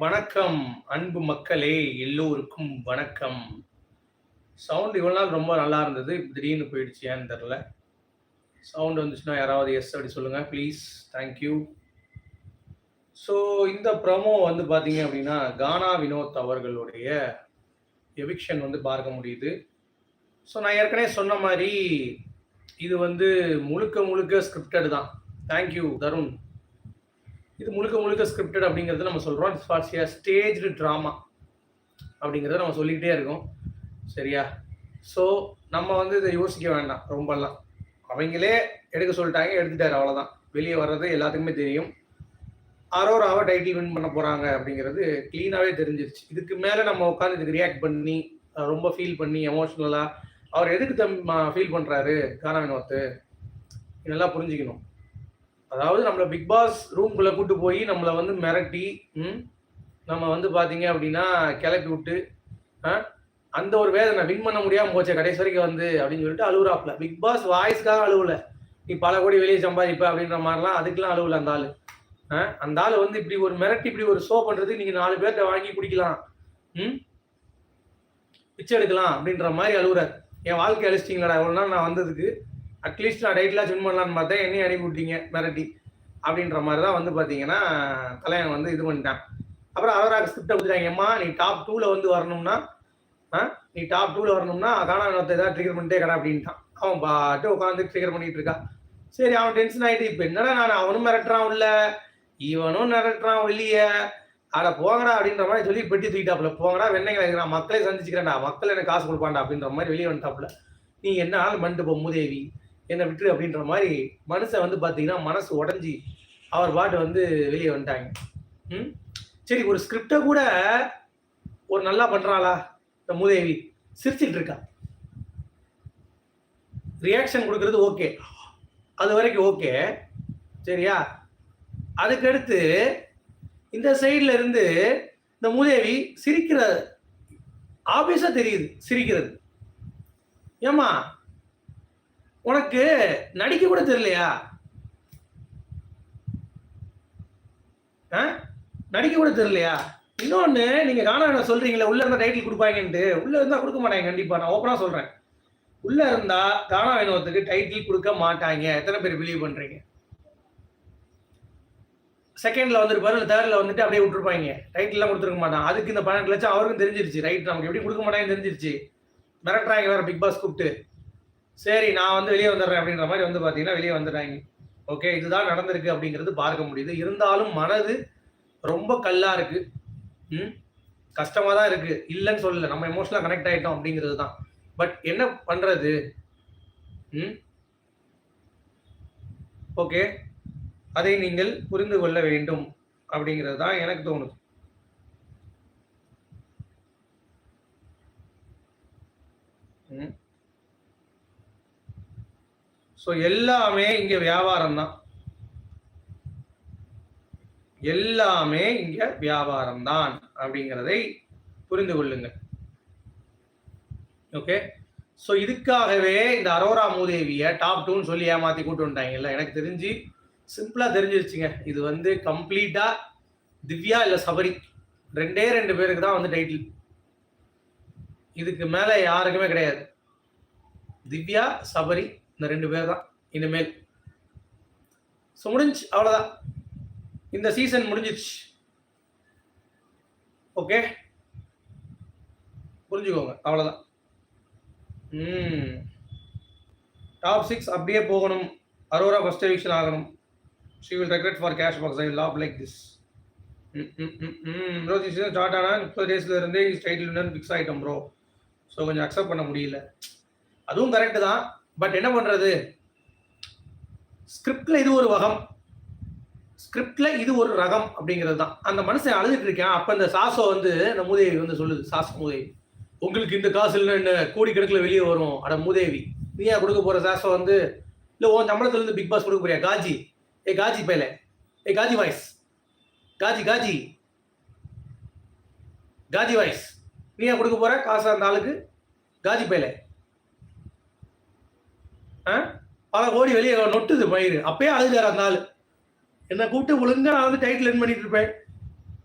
வணக்கம் அன்பு மக்களே எல்லோருக்கும் வணக்கம். சவுண்ட் இவ்வளோ நாள் ரொம்ப நல்லா இருந்தது. திடீர்னு போயிடுச்சு ஏன்னு தெரில சவுண்ட் வந்துச்சுன்னா யாராவது எஸ் அப்படி சொல்லுங்கள் ப்ளீஸ் தேங்க்யூ ஸோ இந்த ப்ரமோ வந்து பார்த்தீங்க அப்படின்னா கானா வினோத் அவர்களுடைய எவிக்ஷன் வந்து பார்க்க முடியுது. ஸோ நான் ஏற்கனவே சொன்ன மாதிரி இது வந்து முழுக்க முழுக்க ஸ்கிரிப்டட் தான். Thank you Tarun. இது முழுக்க முழுக்க ஸ்கிரிப்டட் அப்படிங்கிறது நம்ம சொல்கிறோம் ஃபார்ஸ் ஸ்டேஜ்டு ட்ராமா அப்படிங்கிறத நம்ம சொல்லிக்கிட்டே இருக்கோம். சரியா? ஸோ நம்ம வந்து இதை யோசிக்க வேண்டாம். ரொம்பலாம். அவங்களே எடுக்க சொல்லிட்டாங்க எடுத்துட்டாரு அவ்வளோதான் வெளியே வர்றது எல்லாத்துக்குமே தெரியும். அரோராவை டைட்டில் வின் பண்ண போகிறாங்க அப்படிங்கிறது க்ளீனாகவே தெரிஞ்சிருச்சு. இதுக்கு மேலே நம்ம உட்காந்து இதுக்கு ரியாக்ட் பண்ணி ரொம்ப ஃபீல் பண்ணி எமோஷ்னலாக அவர் எதுக்கு தம் ஃபீல் பண்ணுறாரு கானா வினோத்து நல்லா புரிஞ்சுக்கணும். அதாவது நம்மளை பிக் பாஸ் ரூம்குள்ளே கூட்டு போய் நம்மளை வந்து மிரட்டி ம், நம்ம வந்து பார்த்தீங்க அப்படின்னா கிளப்பி விட்டு ஆ, அந்த ஒரு வேதனை வின் பண்ண முடியாமல் போச்சு கடைசி வரைக்கும் வந்து அப்படின்னு சொல்லிட்டு அழுகுறாப்புல பிக் பாஸ் வாய்ஸ்க்காக அழுவல. நீ பல கோடி வெளியே சம்பாதிப்ப அப்படின்ற மாதிரிலாம் அதுக்கெல்லாம் அழுவல அந்த ஆள். அந்த ஆள் வந்து இப்படி ஒரு மிரட்டி இப்படி ஒரு ஷோ பண்ணுறதுக்கு நீங்கள் நாலு பேர்த்த வாங்கி குடிக்கலாம் ம் பிச்சை எடுக்கலாம் அப்படின்ற மாதிரி அழுகுறாரு என் வாழ்க்கை அழிச்சிட்டிங்களா இவ்வளோ நாள் நான் வந்ததுக்கு. அட்லீஸ்ட் நான் டைட்டிலாக வின் பண்ணலான்னு பார்த்தேன் என்னையும் அனுப்பி விட்டீங்க மிரட்டி அப்படின்ற மாதிரி தான் வந்து பார்த்தீங்கன்னா கல்யாணம் வந்து இது பண்ணிட்டான். அப்புறம் அரோராக்கு ஸ்கிரிப்டை கொடுத்துட்டாங்க அம்மா நீ டாப் டூவில் வந்து வரணும்னா ஆ நீ டாப் டூவில் வரணும்னா காணா வினோத்தை ஏதாவது ட்ரிகர் பண்ணிட்டே கடா அப்படின்ட்டான். அவன் பாட்டு உட்காந்து ட்ரிகர் பண்ணிட்டு இருக்கான் சரி அவன் டென்ஷன் ஆகிட்டு இப்போ என்னடா நான் அவனும் மிரட்டுறான் உள்ள? இவனும் மிரட்டுறான் வெளியே. அட போங்கடா அப்படின்ற மாதிரி சொல்லி பெட்டி தூக்கிட்டாப்புல. போங்கடா வெண்ணெய் நான் மக்களை சந்திச்சுக்கிறேன்டா. மக்கள் எனக்கு காசு கொடுப்பான்டா அப்படின்ற மாதிரி வெளியே வந்துட்டாப்புல. நீ என்ன ஆள் பண்ணிட்டு போ மூதேவி. என்னை விட்டுரு அப்படின்ற மாதிரி மனசை வந்து பார்த்தீங்கன்னா மனசு உடஞ்சி அவர் பாட்டு வந்து வெளியே வந்துட்டாங்க. ம்? சரி ஒரு ஸ்கிரிப்டை கூட ஒரு நல்லா பண்ணுறாளா இந்த மூதேவி சிரிச்சிட்டு இருக்கா. ரியாக்ஷன் கொடுக்கறது ஓகே அது வரைக்கும் ஓகே சரியா? அதுக்கடுத்து இந்த சைடில் இருந்து இந்த மூதேவி சிரிக்கிற ஆபீஸாக தெரியுது சிரிக்கிறது. ஏமா உனக்கு நடிக்க கூட தெரியலையா? ஆ? நடிக்க கூட தெரியலையா? இன்னொன்னு நீங்க காண சொல்றீங்களே உள்ள இருந்தா டைட்டில் கொடுப்பாங்கன்ட்டு. உள்ள இருந்தா கொடுக்க மாட்டாங்க கண்டிப்பா. நான் ஓப்பனா சொல்றேன். உள்ள இருந்தா காணா வினோத்துக்கு டைட்டில் கொடுக்க மாட்டாங்க. எத்தனை பேர் பிலீவ் பண்றீங்க? செகண்ட்ல வந்துருப்பாரு இல்லை தேர்ட்ல வந்துட்டு அப்படியே விட்டுருப்பாங்க. டைட்டில்லாம் கொடுத்துருக்க மாட்டான். அதுக்கு இந்த பன்னெண்டு லட்சம் அவருக்கும் தெரிஞ்சிருச்சு. ரைட் நமக்கு எப்படி கொடுக்க மாட்டாங்கன்னு தெரிஞ்சிருச்சு. மிரட்டுறாங்க வேற பிக் பாஸ் கூப்பிட்டு. சரி நான் வந்து வெளியே வந்துடுறேன் அப்படின்ற மாதிரி வந்து பார்த்தீங்கன்னா வெளியே வந்துடுறாங்க. ஓகே இதுதான் நடந்திருக்கு அப்படிங்கிறது பார்க்க முடியுது. இருந்தாலும் மனது ரொம்ப கல்லா இருக்கு. ம்? கஷ்டமாக தான் இருக்கு. இல்லைன்னு சொல்லல. நம்ம எமோஷனலாக கனெக்ட் ஆகிட்டோம் அப்படிங்கிறது தான். பட் என்ன பண்ணுறது ம்? ஓகே அதை நீங்கள் புரிந்து கொள்ள வேண்டும் அப்படிங்கிறது தான் எனக்கு தோணுது ம் ஸோ எல்லாமே இங்க வியாபாரம் தான் எல்லாமே இங்க வியாபாரம் தான் அப்படிங்கிறதை புரிந்து கொள்ளுங்கள். ஓகே ஸோ இதுக்காகவே இந்த அரோரா மூதேவியை டாப் டூன்னு சொல்லி ஏமாத்தி கூட்டு வந்துட்டாங்கல்ல எனக்கு தெரிஞ்சு சிம்பிளா தெரிஞ்சிருச்சுங்க. இது வந்து கம்ப்ளீட்டா திவ்யா இல்ல சபரி. ரெண்டே ரெண்டு பேருக்கு தான் வந்து டைட்டில் இதுக்கு மேல யாருக்குமே கிடையாது. திவ்யா சபரி இந்த ரெண்டு பேர் தான் இனிமேல். ஸோ முடிஞ்சு அவ்வளோதான் இந்த சீசன் முடிஞ்சிருச்சு. ஓகே புரிஞ்சுக்கோங்க அவ்வளோதான் ம். டாப் சிக்ஸ் அப்படியே போகணும். அரோரா ஃபஸ்ட் எவிக்ஷன் ஆகணும். She will regret for cash box I laugh like this bro season start ஆனால் முப்பது டேஸ்ல இருந்தே டைட்டில் ஃபிக்ஸ் ஆகிட்டோம் ப்ரோ ஸோ கொஞ்சம் அக்செப்ட் பண்ண முடியல. அதுவும் கரெக்டு தான். பட் என்ன பண்றது? ஸ்கிரிப்ட்ல இது ஒரு வகம். ஸ்கிரிப்ட்ல இது ஒரு ரகம் அப்படிங்கிறது தான். அந்த மனுஷன் அழுதுட்டு இருக்கேன். அப்ப இந்த சாசோ வந்து அந்த மூதேவி வந்து சொல்லுது சாசோ மூதேவி உங்களுக்கு இந்த காசு இல்லை என்ன கோடிக்கணக்கில் வெளியே வரும். அட மூதேவி நீயா கொடுக்க போற சாசோ வந்து? இல்ல உன் சம்பளத்துல இருந்து பிக் பாஸ் கொடுக்க போறியா? காஜி ஏ காஜி பையல ஏ காஜி வாய்ஸ் காஜி காஜி காஜி வாய்ஸ் நீயா கொடுக்க போற? காசு அந்த ஆளுக்கு? காஜி பேலை பல கோடி வெளியே நொட்டுது பயிர். அப்பயே அழுதாரு அந்த ஆள். என்னை கூப்பிட்டு ஒழுங்கா நான் வந்து டைட்டில் என் பண்ணிட்டு இருப்பேன்.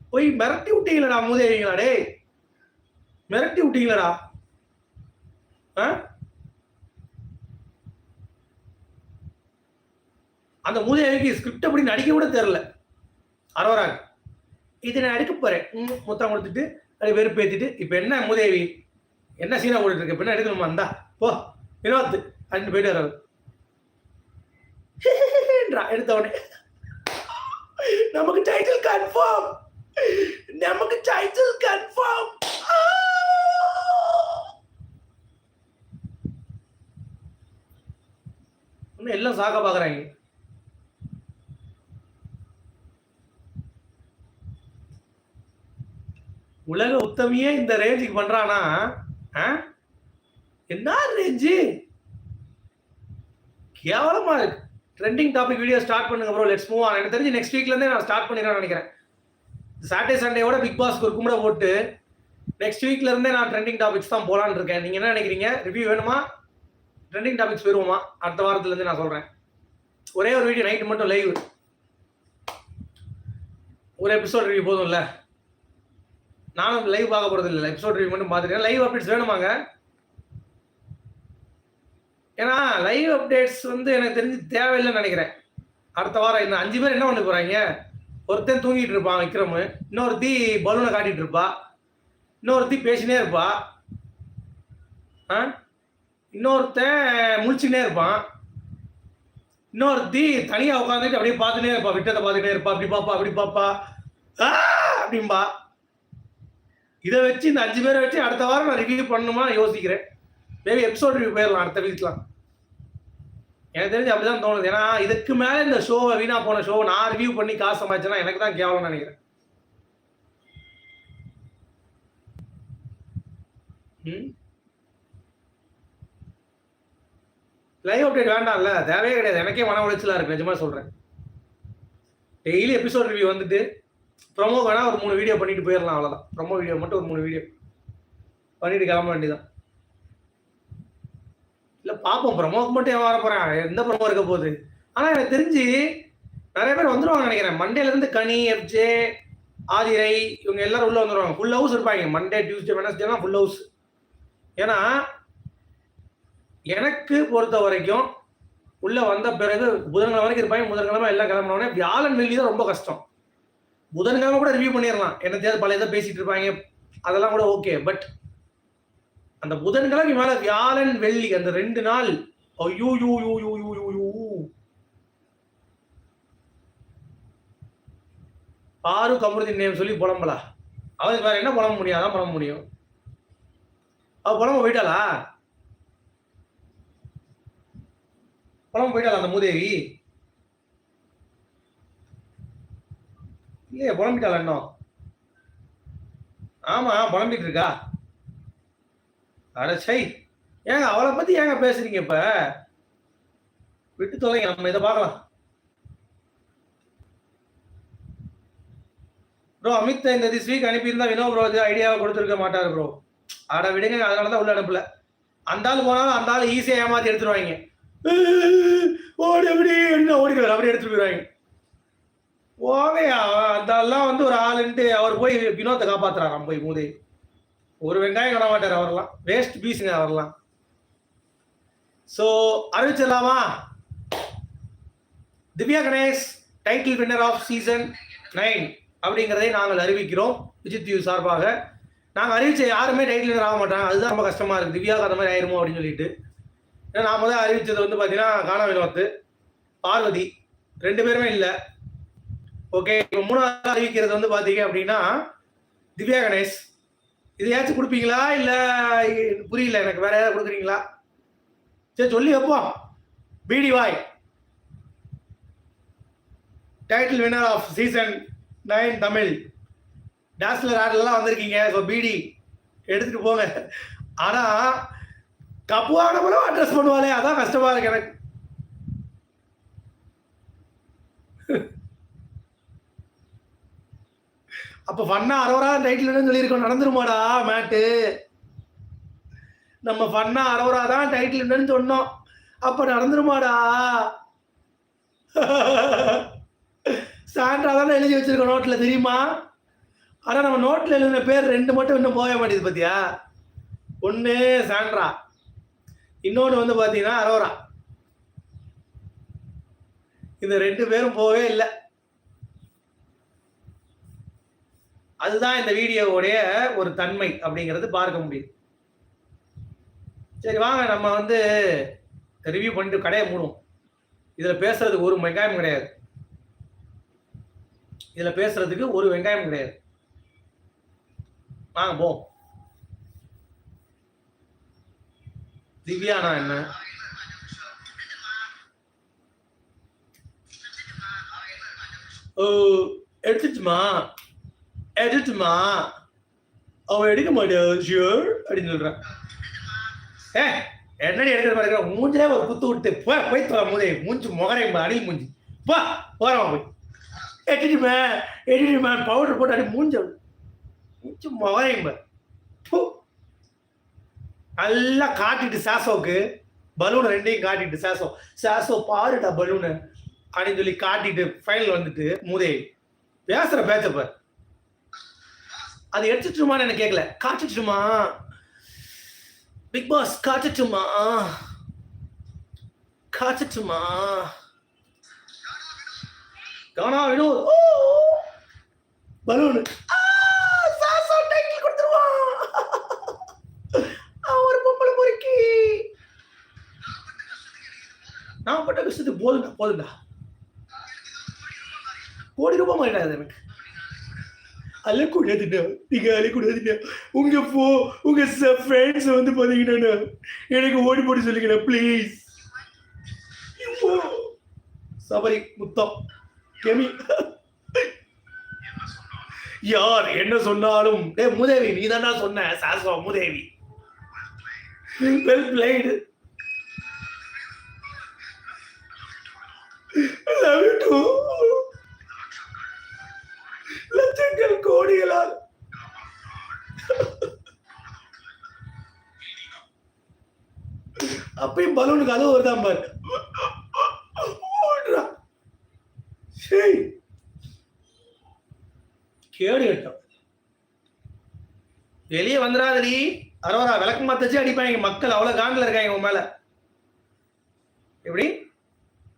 போய் மிரட்டி விட்டீங்களடா மூதேவிங்களா டேய். மிரட்டி விட்டீங்களடா. ஆ? அந்த மூதேவிக்கு ஸ்கிரிப்ட் அப்படி நடிக்க கூட தெரில அரோராக்கு. இது நான் எடுக்க போறேன். ம், முத்தம் கொடுத்துட்டு அது வெறுப்பேற்றிட்டு இப்போ என்ன மூதேவி என்ன சீனா போட்டுட்டு இருக்கு? இப்போ என்ன எடுக்கணுமா? இருந்தா போ. வினோத்து. அப்படின்னு போயிட்டு வர்றாரு. எடுத்த உடனே. நமக்கு டைட்டில் கன்ஃபார்ம் நமக்கு டைட்டில் கன்ஃபார்ம் இன்னும் எல்லாம் சாக பாக்குறாங்க. உலக உத்தமியே இந்த ரேஞ்சுக்கு பண்றானா? ஆ? என்ன ரேஞ்சு கேவலமா இருக்கு. ட்ரெண்டிங் டாபிக் வீடியோ ஸ்டார்ட் பண்ணுங்க ப்ரோ லெட்ஸ் மூவ் ஆன் எனக்கு தெரிஞ்சு நெக்ஸ்ட் வீக்ல இருந்தே நான் ஸ்டார்ட் பண்ணிடுறேன் நினைக்கிறேன். சாட்டர்டே சண்டேவோட பிக் பாஸ்க்கு ஒரு கும்பிட போட்டு நெக்ஸ்ட் வீக்ல இருந்தே நான் ட்ரெண்டிங் டாபிக்ஸ் தான் போகலான்னு இருக்கேன். நீங்க என்ன நினைக்கிறீங்க? ரிவ்யூ வேணுமா? ட்ரெண்டிங் டாபிக்ஸ் வருவோமா அடுத்த வாரத்துல இருந்து நான் சொல்றேன். ஒரே ஒரு வீடியோ நைட் மட்டும் லைவ் ஒரு எபிசோட் ரிவ்யூ போதும்ல. நானும் லைவ் பார்க்க போறது இல்லை எபிசோட் ரிவ்யூ மட்டும் பார்த்துருக்கேன் லைவ் அப்டேட்ஸ் வேணுமாங்க? ஏன்னா லைவ் அப்டேட்ஸ் வந்து எனக்கு தெரிஞ்சு தேவையில்லைன்னு நினைக்கிறேன். அடுத்த வாரம் இன்னும் அஞ்சு பேர் என்ன பண்ண போகிறாங்க ஒருத்தன் தூங்கிட்டு இருப்பான் விக்ரம். இன்னொருத்தி பலூனை காட்டிட்டு இருப்பா. இன்னொருத்தி பேசினே இருப்பா. ஆ? இன்னொருத்தன் முழிச்சுனே இருப்பான். இன்னொருத்தி தனியாக உட்காந்துட்டு அப்படியே பார்த்துட்டே இருப்பா. விட்டத்தை பார்த்துட்டே இருப்பா. அப்படி பாப்பா அப்படி பாப்பா. ஆ! அப்படிம்பா. இதை வச்சு இந்த அஞ்சு பேரை வச்சு அடுத்த வாரம் நான் ரிவ்யூ பண்ணணுமா? யோசிக்கிறேன். மேபி எபிசோட் ரிவ்யூ போயிடலாம் அடுத்த வீக்லாம் எனக்கு தெரிஞ்சு அப்படிதான் தோணுது. ஏன்னா இதுக்கு மேல இந்த ஷோவை வீணா போன ஷோ நான் ரிவ்யூ பண்ணி காசு சம்பாதிச்சேன்னா எனக்கு தான் கேவலம் நினைக்கிறேன். லைவ் அப்டேட் வேண்டாம்ல. தேவையே கிடையாது. எனக்கே மன உளைச்சலாக இருக்கு. நிஜமா சொல்கிறேன் டெய்லி எபிசோட் ரிவ்யூ வந்துட்டு ப்ரொமோ வேணால் ஒரு மூணு வீடியோ பண்ணிட்டு போயிடலாம் அவ்வளோதான் ப்ரொமோ வீடியோ மட்டும் ஒரு மூணு வீடியோ பண்ணிட்டு கிளம்ப வேண்டியதான் இல்லை பார்ப்போம் ப்ரமோக்கு மட்டும் ஏன் வர எந்த ப்ரமோ இருக்க போகுது? ஆனால் எனக்கு தெரிஞ்சு நிறைய பேர் வந்துடுவாங்க நினைக்கிறேன். மண்டேலேருந்து கனி எஃப்ஜே ஆதிரை இவங்க எல்லாரும் உள்ளே வந்துடுவாங்க ஃபுல் ஹவுஸ் இருப்பாங்க. மண்டே டியூஸ்டே வெனஸ்டேலாம் ஃபுல் ஹவுஸ் ஏன்னா எனக்கு பொறுத்த வரைக்கும் உள்ளே வந்த பிறகு புதன்கிழமை வரைக்கும் இருப்பாங்க. புதன்கிழமை எல்லாம் கிளம்பினோடனே வியாழன் வெள்ளி தான் ரொம்ப கஷ்டம். புதன்கிழமை கூட ரிவ்யூ பண்ணிடலாம். என்னத்தையாவது பழைய இதை பேசிகிட்டு இருப்பாங்க. அதெல்லாம் கூட ஓகே பட் அந்த புதன்கிழமை மேல வியாழன் வெள்ளி அந்த ரெண்டு நாள். ஐயோ you you you you you you பாரு கமருதீன் நேம் சொல்லி புலம்பலா. அவனுக்கு வேற என்ன புலம்ப முடியும்? அதான் புலம்ப முடியும். அவ புலம்ப போயிட்டாளா? புலம்ப போயிட்டாளா அந்த மூதேவி? இல்லையே புலம்பிட்டாளா இன்னும்? ஆமா புலம்பிட்டு இருக்கா? அட ஏங்க அவளை பத்தி ஏங்க பேசுறீங்க இப்ப? விட்டு தொலைங்க நம்ம இதை பார்க்கலாம். ப்ரோ அமித் இந்த திஸ் வீக் அனுப்பியிருந்தா வினோ ப்ரோ இது ஐடியாவை கொடுத்துருக்க மாட்டாரு ப்ரோ அட விடுங்க அதனால தான் உள்ள அனுப்பல. அந்த ஆள் போனாலும் அந்த ஆள் ஈஸியாக ஏமாத்தி எடுத்துருவாங்க. ஓடி அப்படி அப்படின்னு அப்படி எடுத்துட்டு போயிடுவாங்க. போகையா அந்த ஆள்லாம் வந்து ஒரு ஆளுன்ட்டு அவர் போய் வினோத்தை காப்பாத்துறாராம் போய் மூதே. ஒரு வெங்காயம் விட மாட்டார் அவரெல்லாம் வேஸ்ட் பீஸுங்க அவரெல்லாம் so அறிவிச்சிடலாமா Divya Ganesh title winner of season nine அப்படிங்கிறதை நாங்கள் அறிவிக்கிறோம். விஜித் யூ சார்பாக. நாங்கள் அறிவிச்ச யாருமே டைட்டில் வின்னர் ஆக மாட்டாங்க. அதுதான் ரொம்ப கஷ்டமாக இருக்குது திவ்யாவுக்கு அந்த மாதிரி ஆயிருமோ அப்படின்னு சொல்லிட்டு. ஏன்னா நான் முதல் அறிவித்தது வந்து பார்த்தீங்கன்னா கானா வினோத்து பார்வதி. ரெண்டு பேருமே இல்லை. ஓகே இப்போ மூணாவது அறிவிக்கிறது வந்து பார்த்தீங்க அப்படின்னா திவ்யா கணேஷ். இதையாச்சும் கொடுப்பீங்களா? இல்லை புரியல எனக்கு வேற ஏதாவது கொடுக்குறீங்களா? சரி சொல்லி வைப்போம். பிடி வாய். Title winner of season nine Tamil. Dazller ஆர்டர்லாம் வந்திருக்கீங்க. ஸோ பிடி எடுத்துட்டு போங்க. ஆனா கப்புவானவளும் அட்ரஸ் பண்ணுவாளே. அதான் கஷ்டமா இருக்கு எனக்கு. அப்ப ஃபன்னா அரோரா டைட்டில் சொல்லியிருக்கோம். நடந்துருமாடா மேட்டு. நம்ம ஃபன்னா அரோரா தான் டைட்டில் சொன்னோம். அப்ப நடந்துருமாடா. சாண்ட்ரா தானே எழுதி வச்சிருக்கோம் நோட்டில் தெரியுமா? ஆனால் நம்ம நோட்டில் எழுதின பேர் ரெண்டு மட்டும் இன்னும் போக மாட்டேங்குது பார்த்தியா ஒன்று சாண்ட்ரா. இன்னொன்னு வந்து பார்த்தீங்கன்னா அரோரா. இந்த ரெண்டு பேரும் போகவே இல்லை. அதுதான் இந்த வீடியோவுடைய ஒரு தன்மை அப்படிங்கிறது பார்க்க முடியுது. சரி வாங்க நம்ம வந்து ரிவ்யூ பண்ணிட்டு கடையை மூடுவோம். இதில் பேசுறதுக்கு ஒரு வெங்காயம் கிடையாது. இதில் பேசுறதுக்கு ஒரு வெங்காயம் கிடையாது. வாங்க போ திவ்யானா என்ன? ஓ எடுத்துச்சுமா? எடுத்துமா அவன் எடுக்க மாட்டேன் ஷியோர் அப்படின்னு சொல்றான். ஏ என்னடி எடுக்கிற மாதிரி இருக்கிற மூஞ்சிலே ஒரு குத்து விட்டு போ போய் தோற மூதே. மூஞ்சி முகரை அணில் மூஞ்சி. போ போறவன் போய். எட்டிடுமே எட்டிடுமே பவுடர் போட்டு அடி மூஞ்ச. மூஞ்சி முகரையும் போ. நல்லா காட்டிட்டு சாசோக்கு. பலூன் ரெண்டையும் காட்டிட்டு சாசோ. சாசோ பாருடா பலூனு. அப்படின்னு சொல்லி காட்டிட்டு ஃபைனல் வந்துட்டு மூதே. பேசுற பேச்சப்பார் அது எடுத்துட்டுமான்னு எனக்கு கேட்கல காட்டுட்டுமா பிக் பாஸ் காட்டுட்டுமா காட்டுட்டுமா கானா வினோத். ஓ பலூன். ஒரு பொறுக்கி. நான் பட்ட கஷ்டத்துக்கு போதுண்டா போதுண்டா கோடி ரூபாய் மாறிடாது எனக்கு. அழக்கூடாதுண்ணா. நீங்க அழக்கூடாதுண்ணா. உங்க போ உங்க ஃப்ரெண்ட்ஸ் வந்து பாத்தீங்கன்னா எனக்கு ஓடி போட்டு சொல்லுங்கண்ணா ப்ளீஸ் சபரி முத்தம். கெமி. யார் என்ன சொன்னாலும் டே முதேவி நீ தானா சொன்ன சாஸ்வா முதேவி. வெல் பிளேடு லவ் யூ லட்சங்கள் கோடிகளால். அப்பயும் பலூனுக்கு அதுவும் வருதான் பாரு. சரி கேடு கட்டம். வெளியே வந்துடாதடி அரோரா விளக்கு மாத்தச்சு அடிப்பாங்க. மக்கள் அவ்வளவு காண்டில் இருக்காங்க உன் மேல. எப்படி?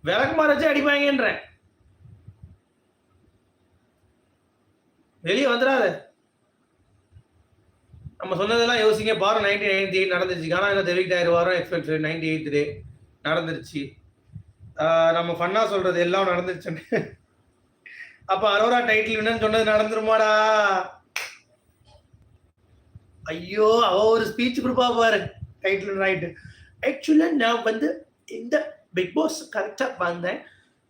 விளக்கு மாறச்சே அடிப்பாங்கன்றேன். வெளியே வந்துடாத. நம்ம சொன்னதெல்லாம் யோசிங்க. பாரு நைன்டீன் நைன்டி எயிட் நடந்துச்சு ஆனால் என்ன தெரிவிக்கிட்ட ஆயிரம் வாரம் எக்ஸ்பெக்ட் நைன்டி எயிட் டே. நடந்துருச்சு. நம்ம ஃபன்னா சொல்றது எல்லாம் நடந்துருச்சுன்னு. அப்போ அரோரா டைட்டில் வின்னு சொன்னது நடந்துருமாடா. ஐயோ அவ ஒரு ஸ்பீச் கொடுப்பா பாரு. டைட்டில் ரைட்டு ஆக்சுவலாக நான் வந்து இந்த பிக் பாஸ் கரெக்டாக வந்தேன்.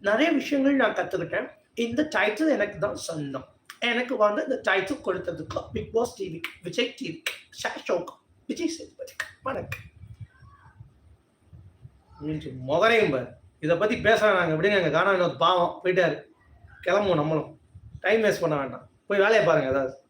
நிறைய விஷயங்கள் நான் கற்றுக்கிட்டேன் இந்த டைட்டில் எனக்கு தான் சொந்தம். எனக்கு வந்து இந்த டைட்டில் கொடுத்ததுக்கு Bigg Boss TV Vijay TV ஷாஷோக் Vijay சேதுபதிக்கு. வணக்கம். முதலையும் பாரு. இதை பற்றி பேசுகிறாங்க நாங்க. எப்படிங்க எங்க காணா இன்னொரு பாவம். போயிட்டாரு. கிளம்புவோம் நம்மளும். டைம் வேஸ்ட் பண்ண வேண்டாம். போய் வேலையை பாருங்கள் ஏதாவது.